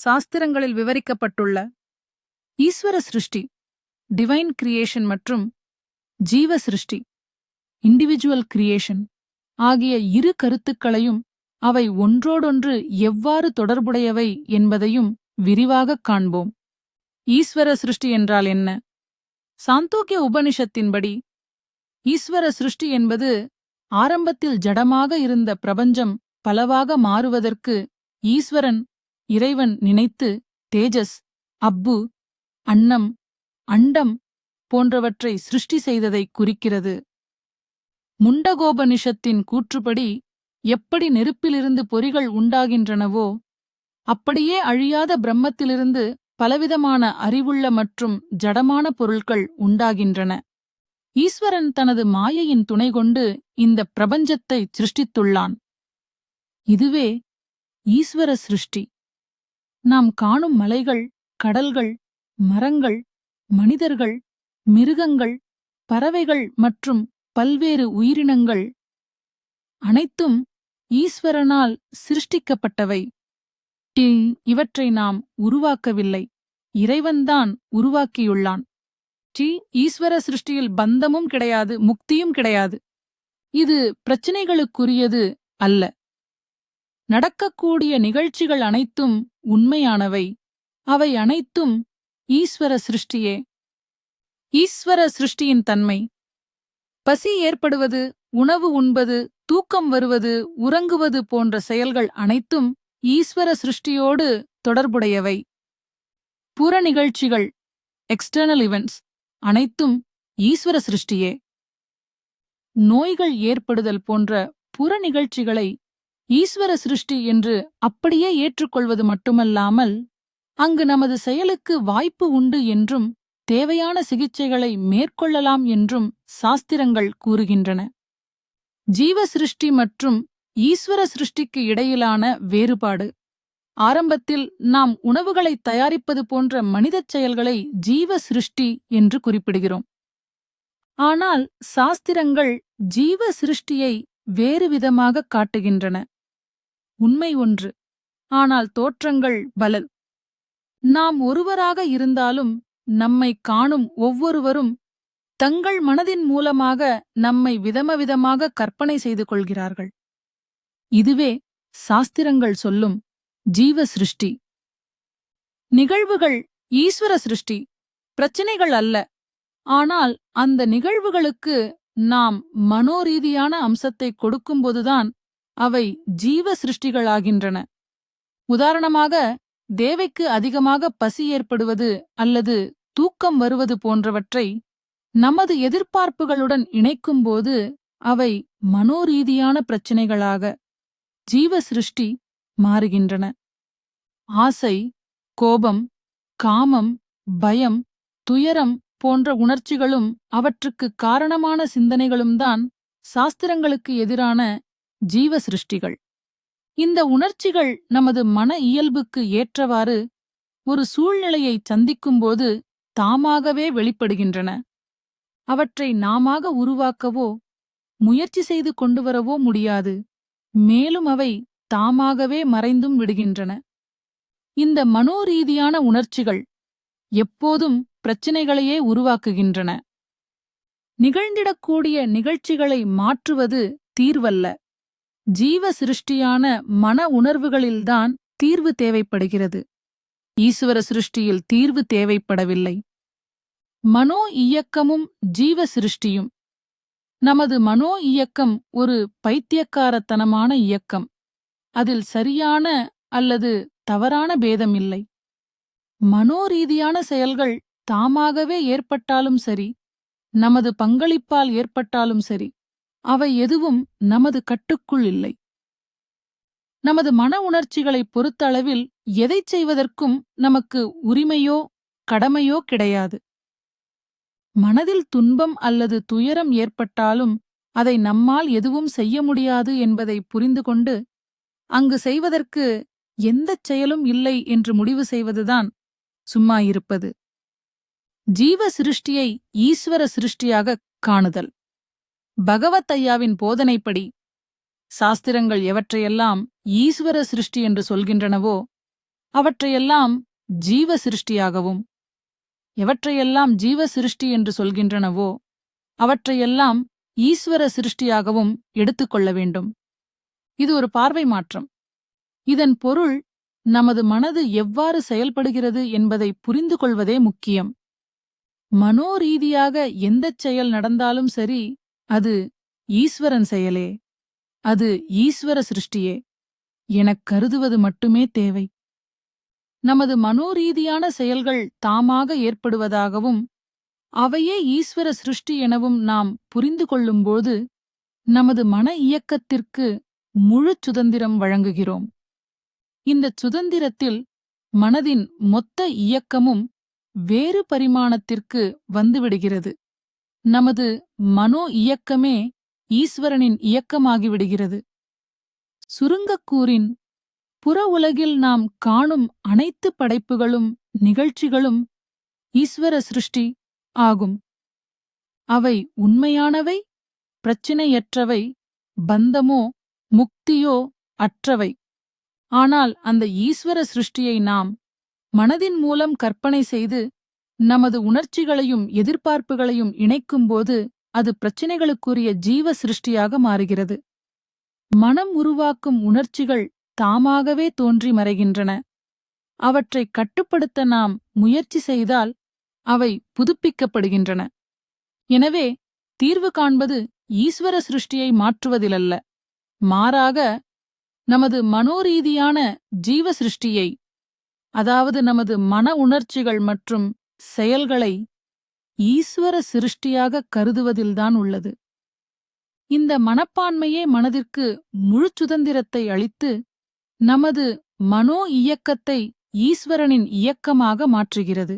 சாஸ்திரங்களில் விவரிக்கப்பட்டுள்ள ஈஸ்வர சிருஷ்டி டிவைன் கிரியேஷன் மற்றும் ஜீவ சிருஷ்டி இண்டிவிஜுவல் கிரியேஷன் ஆகிய இரு கருத்துக்களையும் அவை ஒன்றோடொன்று எவ்வாறு தொடர்புடையவை என்பதையும் விரிவாகக் காண்போம். ஈஸ்வர சிருஷ்டி என்றால் என்ன? சாந்தோக்கிய உபனிஷத்தின்படி ஈஸ்வர சிருஷ்டி என்பது ஆரம்பத்தில் ஜடமாக இருந்த பிரபஞ்சம் பலவாக மாறுவதற்கு ஈஸ்வரன் இறைவன் நினைத்து தேஜஸ் அப்பு அன்னம் அண்டம் போன்றவற்றை சிருஷ்டி செய்ததைக் குறிக்கிறது. முண்டகோபனிஷத்தின் கூற்றுப்படி எப்படி நெருப்பிலிருந்து பொறிகள் உண்டாகின்றனவோ அப்படியே அழியாத பிரம்மத்திலிருந்து பலவிதமான அறிவுள்ள மற்றும் ஜடமான பொருட்கள் உண்டாகின்றன. ஈஸ்வரன் தனது மாயையின் துணை கொண்டு இந்த பிரபஞ்சத்தை சிருஷ்டித்துள்ளான். இதுவே ஈஸ்வர சிருஷ்டி. நாம் காணும் மலைகள் கடல்கள் மரங்கள் மனிதர்கள் மிருகங்கள் பறவைகள் மற்றும் பல்வேறு உயிரினங்கள் அனைத்தும் ஈஸ்வரனால் சிருஷ்டிக்கப்பட்டவை. டி இவற்றை நாம் உருவாக்கவில்லை. இறைவன்தான் உருவாக்கியுள்ளான். டி ஈஸ்வர சிருஷ்டியில் பந்தமும் கிடையாது முக்தியும் கிடையாது. இது பிரச்சினைகளுக்குரியது அல்ல. நடக்கக்கூடிய நிகழ்ச்சிகள் அனைத்தும் உண்மையானவை. அவை அனைத்தும் ஈஸ்வர சிருஷ்டியே. ஈஸ்வர சிருஷ்டியின் தன்மை. பசி ஏற்படுவது உணவு உண்பது தூக்கம் வருவது உறங்குவது போன்ற செயல்கள் அனைத்தும் ஈஸ்வர சிருஷ்டியோடு தொடர்புடையவை. புற நிகழ்ச்சிகள் எக்ஸ்டர்னல் இவெண்ட்ஸ் அனைத்தும் ஈஸ்வர சிருஷ்டியே. நோய்கள் ஏற்படுதல் போன்ற புற நிகழ்ச்சிகளை ஈஸ்வர சிருஷ்டி என்று அப்படியே ஏற்றுக்கொள்வது மட்டுமல்லாமல் அங்கு நமது செயலுக்கு வாய்ப்பு உண்டு என்றும் தேவையான சிகிச்சைகளை மேற்கொள்ளலாம் என்றும் சாஸ்திரங்கள் கூறுகின்றன. ஜீவ சிருஷ்டி மற்றும் ஈஸ்வர சிருஷ்டிக்கு இடையிலான வேறுபாடு. ஆரம்பத்தில் நாம் உணவுகளை தயாரிப்பது போன்ற மனிதச் செயல்களை ஜீவ சிருஷ்டி என்று குறிப்பிடுகிறோம். ஆனால் சாஸ்திரங்கள் ஜீவ சிருஷ்டியை வேறு விதமாக காட்டுகின்றன. உண்மை ஒன்று ஆனால் தோற்றங்கள் பலல். நாம் ஒருவராக இருந்தாலும் நம்மை காணும் ஒவ்வொருவரும் தங்கள் மனதின் மூலமாக நம்மை விதமவிதமாக கற்பனை செய்து கொள்கிறார்கள். இதுவே சாஸ்திரங்கள் சொல்லும் ஜீவ சிருஷ்டி நிகழ்வுகள் ஈஸ்வர சிருஷ்டி பிரச்சினைகள் அல்ல. ஆனால் அந்த நிகழ்வுகளுக்கு நாம் மனோரீதியான அம்சத்தை கொடுக்கும்போதுதான் அவை ஜீவ சிருஷ்டிகளாகின்றன உதாரணமாக தேவைக்கு அதிகமாக பசி ஏற்படுவது அல்லது தூக்கம் வருவது போன்றவற்றை நமது எதிர்பார்ப்புகளுடன் இணைக்கும்போது அவை மனோரீதியான பிரச்சினைகளாக ஜீவ சிருஷ்டி மாறுகின்றன. ஆசை கோபம் காமம் பயம் துயரம் போன்ற உணர்ச்சிகளும் அவற்றுக்கு காரணமான சிந்தனைகளும் தான் சாஸ்திரங்களுக்கு எதிரான ஜீவ சிருஷ்டிகள் இந்த உணர்ச்சிகள் நமது மன இயல்புக்கு ஏற்றவாறு ஒரு சூழ்நிலையை சந்திக்கும்போது தாமாகவே வெளிப்படுகின்றன. அவற்றை நாமாக உருவாக்கவோ முயற்சி செய்து கொண்டு வரவோ முடியாது. மேலும் அவை தாமாகவே மறைந்தும் விடுகின்றன. இந்த மனோரீதியான உணர்ச்சிகள் எப்போதும் பிரச்சினைகளையே உருவாக்குகின்றன. நிகழ்ந்திடக்கூடிய நிகழ்ச்சிகளை மாற்றுவது தீர்வல்ல. ஜீவ சிருஷ்டியான மன உணர்வுகளில்தான் தீர்வு தேவைப்படுகிறது. ஈஸ்வர சிருஷ்டியில் தீர்வு தேவைப்படவில்லை. மனோ இயக்கமும் ஜீவ சிருஷ்டியும் நமது மனோ இயக்கம் ஒரு பைத்தியக்காரத்தனமான இயக்கம். அதில் சரியான அல்லது தவறான பேதம் இல்லை மனோரீதியான செயல்கள் தாமாகவே ஏற்பட்டாலும் சரி நமது பங்களிப்பால் ஏற்பட்டாலும் சரி அவை எதுவும் நமது கட்டுக்குள் இல்லை. நமது மன உணர்ச்சிகளைப் பொறுத்தளவில் எதைச் செய்வதற்கும் நமக்கு உரிமையோ கடமையோ கிடையாது. மனதில் துன்பம் அல்லது துயரம் ஏற்பட்டாலும் அதை நம்மால் எதுவும் செய்ய முடியாது என்பதை புரிந்து கொண்டு அங்கு செய்வதற்கு எந்தச் செயலும் இல்லை என்று முடிவு செய்வதுதான் சும்மா இருப்பது. ஜீவ சிருஷ்டியை ஈஸ்வர சிருஷ்டியாகக் காணுதல். பகவத் ஐயாவின் போதனைப்படி சாஸ்திரங்கள் எவற்றையெல்லாம் ஈஸ்வர சிருஷ்டி என்று சொல்கின்றனவோ அவற்றையெல்லாம் ஜீவ சிருஷ்டியாகவும் எவற்றையெல்லாம் ஜீவ சிருஷ்டி என்று சொல்கின்றனவோ அவற்றையெல்லாம் ஈஸ்வர சிருஷ்டியாகவும் எடுத்துக்கொள்ள வேண்டும். இது ஒரு பார்வை மாற்றம். இதன் பொருள் நமது மனது எவ்வாறு செயல்படுகிறது என்பதை புரிந்து கொள்வதே முக்கியம். மனோரீதியாக எந்தச் செயல் நடந்தாலும் சரி அது ஈஸ்வரன் செயலே. அது ஈஸ்வர சிருஷ்டியே. எனக் கருதுவது மட்டுமே தேவை. நமது மனோரீதியான செயல்கள் தாமாக ஏற்படுவதாகவும் அவையே ஈஸ்வர சிருஷ்டி எனவும் நாம் புரிந்து கொள்ளும்போது நமது மன இயக்கத்திற்கு முழுச் சுதந்திரம் வழங்குகிறோம். இந்தச் சுதந்திரத்தில் மனதின் மொத்த இயக்கமும் வேறு பரிமாணத்திற்கு வந்துவிடுகிறது நமது மனோ இயக்கமே ஈஸ்வரனின் இயக்கமாகிவிடுகிறது. சுருங்கக்கூறின் புற உலகில் நாம் காணும் அனைத்து படைப்புகளும் நிகழ்ச்சிகளும் ஈஸ்வர சிருஷ்டி ஆகும். அவை உண்மையானவை பிரச்சினையற்றவை பந்தமோ முக்தியோ அற்றவை. ஆனால் அந்த ஈஸ்வர சிருஷ்டியை நாம் மனதின் மூலம் கற்பனை செய்து நமது உணர்ச்சிகளையும் எதிர்பார்ப்புகளையும் இணைக்கும்போது அது பிரச்சினைகளுக்குரிய ஜீவ சிருஷ்டியாக மாறுகிறது. மனம் உருவாக்கும் உணர்ச்சிகள் தாமாகவே தோன்றி மறைகின்றன. அவற்றை கட்டுப்படுத்த நாம் முயற்சி செய்தால் அவை புதுப்பிக்கப்படுகின்றன. எனவே தீர்வு காண்பது ஈஸ்வர சிருஷ்டியை மாற்றுவதிலல்ல. மாறாக நமது மனோரீதியான ஜீவ சிருஷ்டியை அதாவது நமது மன உணர்ச்சிகள் மற்றும் செயல்களை ஈஸ்வர சிருஷ்டியாக கருதுவதில்தான் உள்ளது. இந்த மனப்பான்மையே மனதிற்கு முழுச் சுதந்திரத்தை அளித்து நமது மனோ இயக்கத்தை ஈஸ்வரனின் இயக்கமாக மாற்றுகிறது.